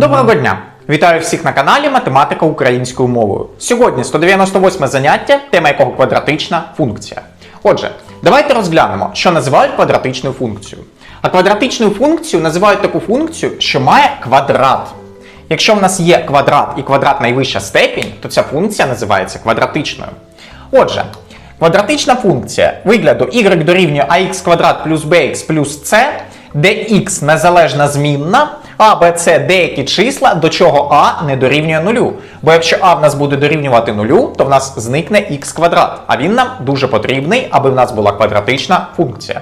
Доброго дня! Вітаю всіх на каналі Математика українською мовою. Сьогодні 198 заняття, тема якого квадратична функція. Отже, давайте розглянемо, що називають квадратичною функцією. А квадратичною функцією називають таку функцію, що має квадрат. Якщо в нас є квадрат і квадрат найвища степінь, то ця функція називається квадратичною. Отже, квадратична функція вигляду y дорівнює ax квадрат плюс bx плюс c, де x незалежна змінна, а, b, c деякі числа, до чого а не дорівнює нулю. Бо якщо а в нас буде дорівнювати нулю, то в нас зникне x квадрат, а він нам дуже потрібний, аби в нас була квадратична функція.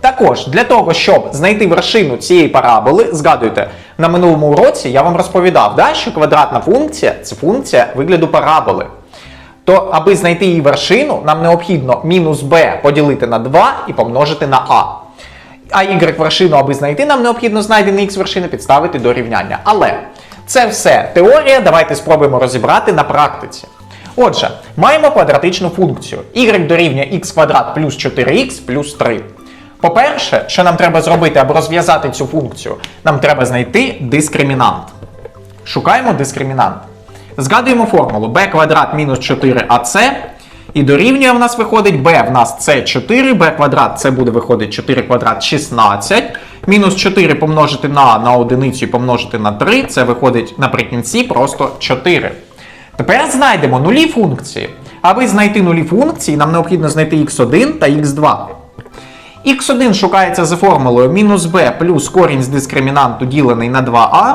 Також для того, щоб знайти вершину цієї параболи, згадуйте, на минулому уроці я вам розповідав, да, що квадратна функція це функція вигляду параболи. То, аби знайти її вершину, нам необхідно мінус b поділити на 2 і помножити на а. А y вершину, аби знайти, нам необхідно знайдений x вершини підставити до рівняння. Але це все теорія, давайте спробуємо розібрати на практиці. Отже, маємо квадратичну функцію y дорівнює x квадрат плюс 4x плюс 3. По-перше, що нам треба зробити, аби розв'язати цю функцію, нам треба знайти дискримінант. Шукаємо дискримінант. Згадуємо формулу b квадрат мінус 4ac. І дорівнює в нас виходить b в нас це 4, b квадрат це буде виходить 4 квадрат 16. Мінус 4 помножити на на одиницю і помножити на 3, це виходить наприкінці просто 4. Тепер знайдемо нулі функції. Аби знайти нулі функції, нам необхідно знайти x1 та x2. Х1 шукається за формулою мінус b плюс корінь з дискримінанту ділений на 2а.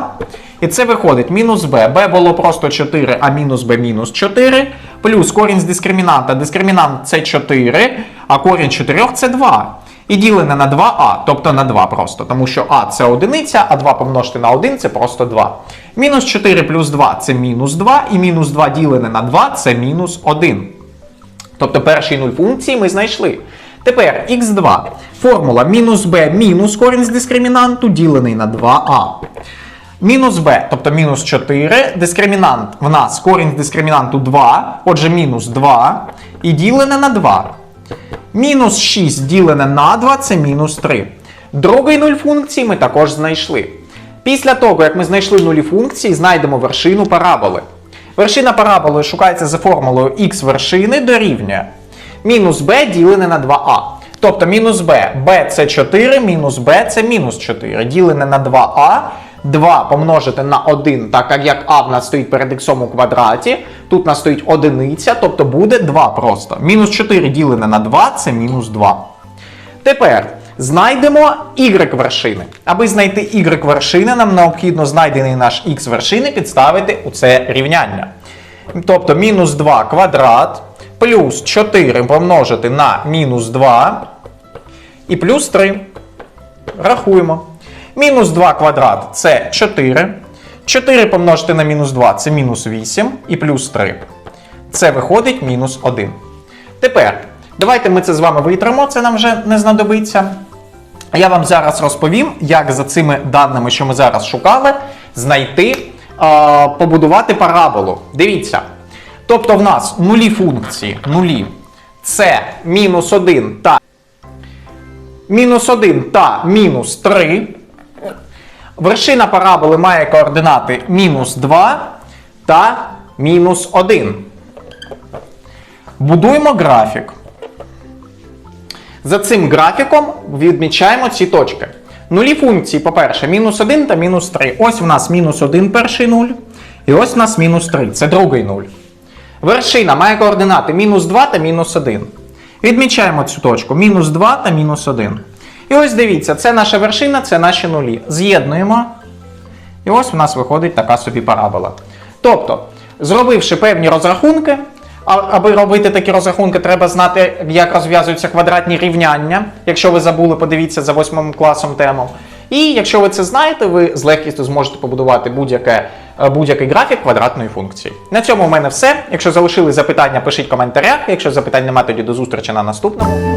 І це виходить мінус b. b було просто 4, а мінус b мінус 4. Плюс корінь з дискримінанта. Дискримінант це 4, а корінь 4 це 2. І ділене на 2а, тобто на 2 просто. Тому що а це одиниця, а 2 помножити на 1 це просто 2. Мінус 4 плюс 2 це мінус 2, і мінус 2 ділене на 2 це мінус 1. Тобто перший нуль функції ми знайшли. Тепер х2. Формула мінус b мінус корінь з дискримінанту ділений на 2а. Мінус b, тобто мінус 4. Дискримінант в нас корінь з дискримінанту 2, отже, мінус 2. І ділене на 2. Мінус 6 ділене на 2 це мінус 3. Другий нуль функції ми також знайшли. Після того, як ми знайшли нулі функції, знайдемо вершину параболи. Вершина параболи шукається за формулою х вершини дорівнює мінус b ділене на 2а. Тобто мінус b, b це 4, мінус b це мінус 4. Ділене на 2а. 2 помножити на 1, так як а в нас стоїть перед х у квадраті, тут у нас стоїть одиниця, тобто буде 2 просто. Мінус 4 ділене на 2 це мінус 2. Тепер знайдемо y вершини. Аби знайти y вершини, нам необхідно знайдений наш х вершини підставити у це рівняння. Тобто мінус 2 квадрат плюс 4 помножити на мінус 2 і плюс 3. Рахуємо. Мінус 2 квадрат це 4. 4 помножити на мінус 2 це мінус 8 і плюс 3. Це виходить мінус 1. Тепер, давайте ми це з вами витримо, це нам вже не знадобиться. Я вам зараз розповім, як за цими даними, що ми зараз шукали, знайти, побудувати параболу. Дивіться. Тобто в нас нулі функції, нулі. Це мінус 1 та мінус 1 та мінус 3. Вершина параболи має координати мінус 2 та мінус 1. Будуємо графік. За цим графіком відмічаємо ці точки. Нулі функції, по-перше, мінус 1 та мінус 3. Ось у нас мінус 1 перший нуль. І ось у нас мінус 3. Це другий нуль. Вершина має координати мінус 2 та мінус 1. Відмічаємо цю точку мінус 2 та мінус 1. І ось дивіться, це наша вершина, це наші нулі. З'єднуємо. І ось у нас виходить така собі парабола. Тобто, зробивши певні розрахунки, аби робити такі розрахунки, треба знати, як розв'язуються квадратні рівняння. Якщо ви забули, подивіться за 8 класом тему. І якщо ви це знаєте, ви з легкістю зможете побудувати будь-яке, е, будь-який графік квадратної функції. На цьому в мене все. Якщо залишили запитання, пишіть в коментарях. Якщо запитань немає, тоді до зустрічі на наступному.